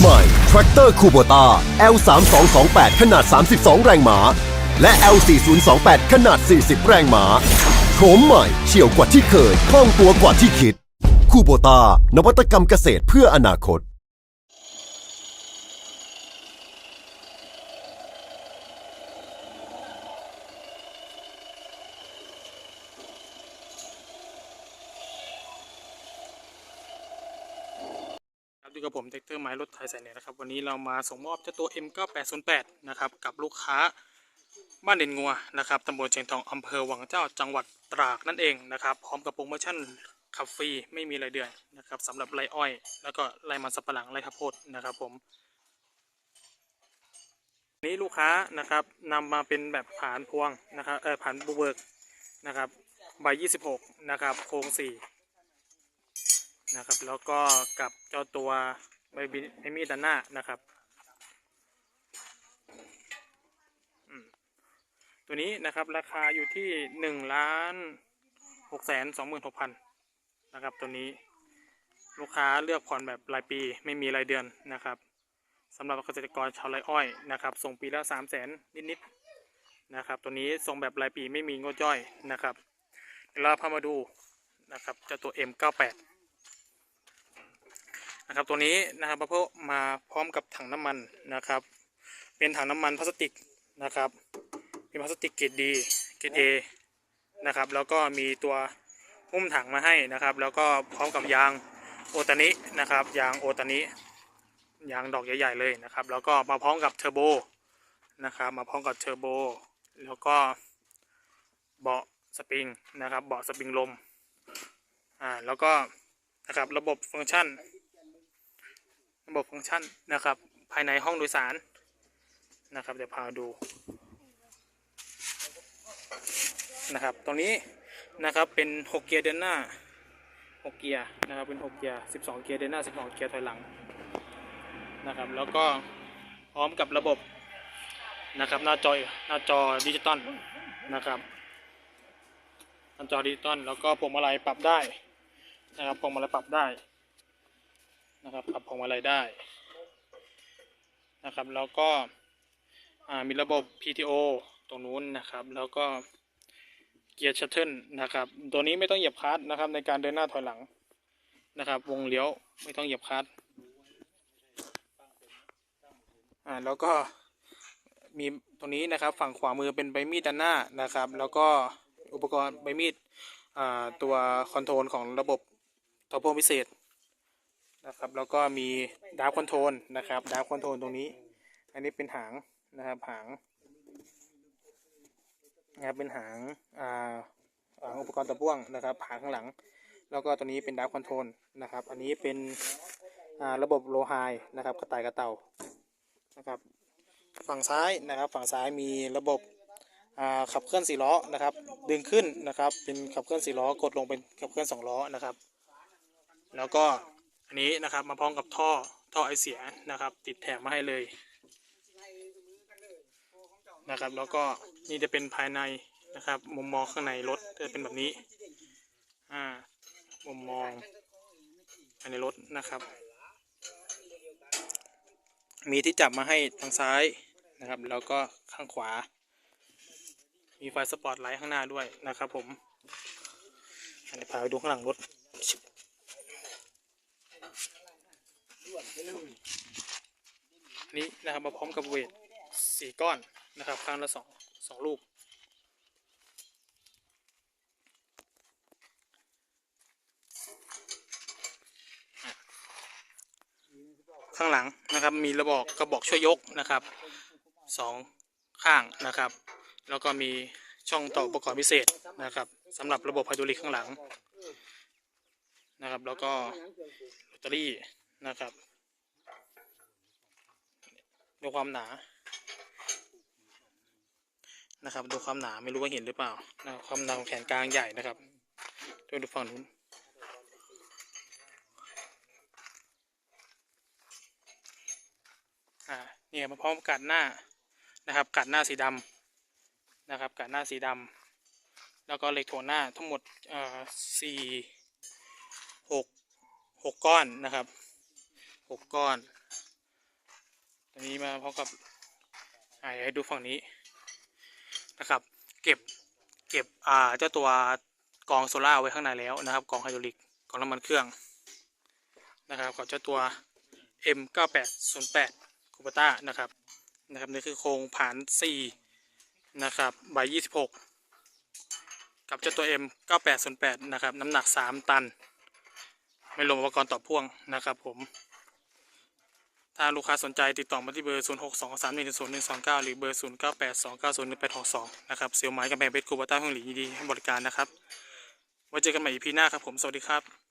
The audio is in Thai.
ใหม่ Tractor Kubota L3228 ขนาด 32 แรงม้า และ L4028 ขนาด 40 แรงม้าโฉมใหม่เฉียวกว่าที่เคยคล่องตัวกว่าที่คิดคูโบตานวัตกรรมเกษตรเพื่ออนาคต อยู่กับผมเทคเตอร์ไม้รถไทยสายเหนือนะครับ วันนี้เรามาส่งมอบเจ้าตัว M9808 นะครับ กับลูกค้าบ้านเด่นงัวนะครับตำบลเชียงทองอำเภอวังเจ้าจังหวัดตราดนั่นเองนะครับ พร้อมกับโปรโมชั่นขับฟรีไม่มีรายเดือนนะครับสำหรับไรอ้อย แล้วก็ไรมันสับปะหลังไรข้าวโพดนะครับผมนี้ลูกค้านะครับนำมาเป็นแบบผ่านพวงนะครับเออผ่านบูเบิร์กนะครับใบ26นะครับโครงสี่ นะครับ แล้วก็กับเจ้าตัวใบบินไอมีดด้านหน้านะครับ ตัวนี้นะครับราคาอยู่ที่หนึ่งล้านหกแสนสองหมื่นหกพันนะครับ ตัวนี้ลูกค้าเลือกผ่อนแบบรายปีไม่มีรายเดือนนะครับสำหรับเกษตรกรชาวไร่อ้อยนะครับ ส่งปีละสามแสนนิดๆนะครับ ตัวนี้ส่งแบบรายปีไม่มีงดย่อยนะครับเดี๋ยวเราพามาดูนะครับเจ้าตัว M98 นะครับตัวนี้นะครับพวกมาพร้อมกับถังน้ำมันนะครับ เป็นถังน้ำมันพลาสติกนะครับ เป็นพลาสติกเกรดดีเกรดเอนะครับ แล้วก็มีตัวหุ้มถังมาให้นะครับ แล้วก็พร้อมกับยางโอตานินะครับ ยางโอตานิยางดอกใหญ่ๆเลยนะครับ แล้วก็มาพร้อมกับเทอร์โบนะครับ มาพร้อมกับเทอร์โบแล้วก็เบาะสปริงนะครับ เบาะสปริงลมอ่าแล้วก็นะครับระบบฟังก์ชัน ระบบฟังก์ชันนะครับ ภายในห้องโดยสารนะครับ เดี๋ยวพาดูนะครับตรงนี้นะครับเป็น 6 เกียร์เดินหน้า 6 เกียร์นะครับเป็น 6 เกียร์ 12 เกียร์เดินหน้า 12 เกียร์ถอยหลังนะครับแล้วก็พร้อมกับระบบนะครับหน้าจอหน้าจอดิจิตอลนะครับหน้าจอดิจิตอลแล้วก็พวงมาลัยปรับได้นะครับพวงมาลัยปรับได้ นะครับปรับพวงมาลัยได้นะครับ แล้วก็มีระบบ PTO ตรงนู้นนะครับ แล้วก็เกียร์ชัตเทิลนะครับ ตัวนี้ไม่ต้องเหยียบคลัตช์นะครับ ในการเดินหน้าถอยหลังนะครับ วงเลี้ยวไม่ต้องเหยียบคลัตช์อ่าแล้วก็มีตรงนี้นะครับ ฝั่งขวามือเป็นใบมีดด้านหน้านะครับ แล้วก็อุปกรณ์ใบมีดอ่าตัวคอนโทรลของระบบทอโพพิเศษ นะครับ แล้วก็มีดาร์คอนโทรลนะครับ ดาร์คอนโทรลตรงนี้ อันนี้เป็นหางนะครับหางนะครับเป็นหางอ่าหางอุปกรณ์ตะพ่วงนะครับหางข้างหลัง แล้วก็ตัวนี้เป็นดาร์คอนโทรลนะครับ อันนี้เป็นอ่าระบบโลไฮนะครับกระต่ายกระเต่านะครับ ฝั่งซ้ายนะครับ ฝั่งซ้ายมีระบบอ่าขับเคลื่อนสี่ล้อนะครับ ดึงขึ้นนะครับ เป็นขับเคลื่อนสี่ล้อกดลงเป็นขับเคลื่อนสองล้อนะครับ แล้วก็ อันนี้นะครับมาพร้อมกับท่อท่อไอเสียนะครับ ติดแถมมาให้เลยนะครับ แล้วก็นี่จะเป็นภายในนะครับ มุมมองข้างในรถจะเป็นแบบนี้อ่ามุมมองภายในรถนะครับ มีที่จับมาให้ทางซ้ายนะครับ แล้วก็ข้างขวา มีไฟสปอตไลท์ข้างหน้าด้วยนะครับผมอันนี้พาไปดูข้างหลังรถ อั นี้นะครับมาพร้อมกับเวทสี่ก้อนนะครับข้างละสองสองลูก ข้างหลังนะครับมีระบอกกระบอกช่วยยกนะครับสองข้างนะครับ แล้วก็มีช่องต่ออุปกรณ์พิเศษนะครับสำหรับระบบไฮดรอลิกข้างหลังนะครับ แล้วก็แบตเตอรี่นะครับ ดูความหนา นะครับ ดูความหนาไม่รู้ว่าเห็นหรือเปล่านะคความหนาของแขนกลางใหญ่นะครับดูดูฝั่งนู้นอ่าเนี่ยมาพร้อมกัดหน้านะครับ กัดหน้าสีดำนะครับ กัดหน้าสีดำแล้วก็เหล็กถ่วงหน้าทั้งหมดเอ่อสี่หกหกก้อนนะครับหกก้อน ตัวนี้มาพร้อมกับอ่าเดี๋ยวให้ดูฝั่งนี้นะครับ เก็บเก็บอ่าเจ้าตัวกองโซล่าไว้ข้างในแล้วนะครับกองไฮดรอลิกกองน้ำมันเครื่องนะครับกับเจ้าตัว M9808 คูปต้านะครับนะครับนี่คือโครงผาน4นะครับใบ26 กับเจ้าตัว M9808 นะครับน้ำหนัก 3 ตัน ไม่รวมอุปกรณ์ต่อพ่วงนะครับผม ถ้าลูกค้าสนใจติดต่อมาที่เบอร์ 0 6 2 3 1 0 1 2 9 หรือเบอร์ 0 9 8 2 9 0 1 8 6 2 นะครับ เซลไม้กำแพงเพชรคูบาต้าห้องหลียินดีให้บริการนะครับ ไว้เจอกันใหม่ EP หน้าครับผม สวัสดีครับ